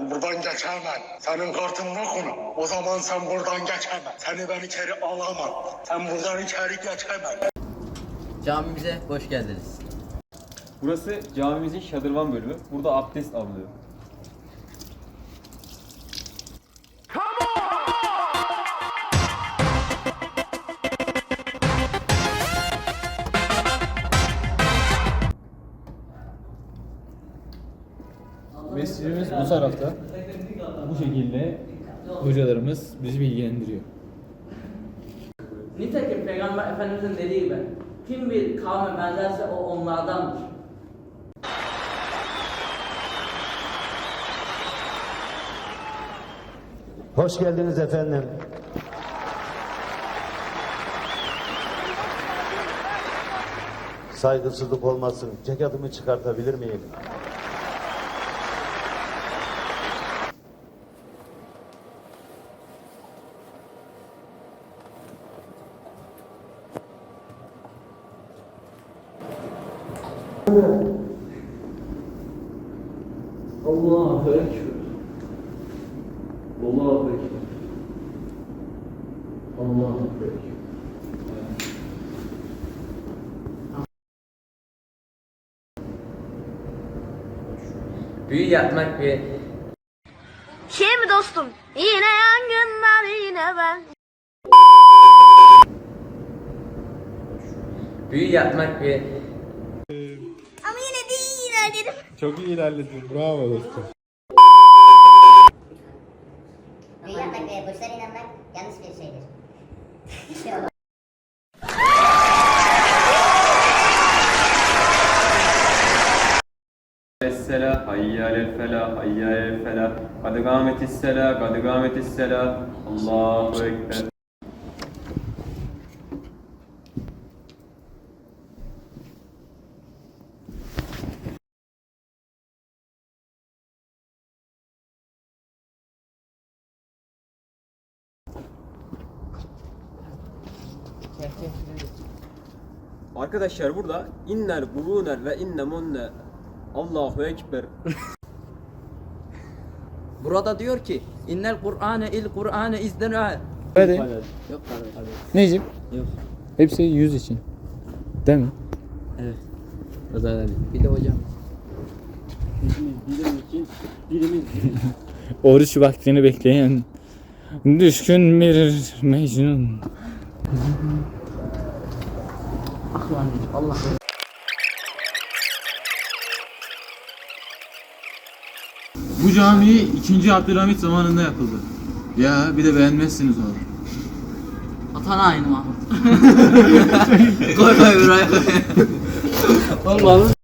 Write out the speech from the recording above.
buradan geçemem. Senin kartın yok onu. O zaman sen buradan geçemem. Seni ben içeri alamam. Sen buradan içeri geçemem. Camimize hoş geldiniz. Burası camimizin şadırvan bölümü. Burada abdest alınıyor. Mescidimiz bu tarafta. Bu şekilde hocalarımız bizi bilgilendiriyor. Nitekim Peygamber Efendimizin dediği gibi kim bir kavme benzerse o onlardandır. Hoş geldiniz efendim. Saygısızlık olmasın. Ceketimi çıkartabilir miyim? Allahu Ekber. Allahu Ekber. Allahu Ekber. Büyü yapmak bir Kim dostum? Yine yangınlar yine ben. büyü yapmak bir Ama yine de iyi ilerledim. Çok iyi ilerledin. Bravo dostum. Yapmak ve burçlara inanmak yanlış bir şeydir. Essela, hayyâlel felah, hayyâlel felah. Kad gâmetis sela, kad gâmetis sela. Allahu Ekber. Arkadaşlar burada inner, buruner ve inne munne Allahu Ekber Burada diyor ki innel Kur'ane il Kur'ane izden Hadi. Yok kardeşim. Necip? Yok. Hepsi yüz için. Değil mi? Evet. Bir de hocam. Oruç vaktini bekleyen düşkün bir mecnun. Allah Bu cami 2. Abdülhamit zamanında yapıldı. Ya bir de beğenmezsiniz onu. Atan aynı Mahmut. koy koy buraya koy. Olmadı.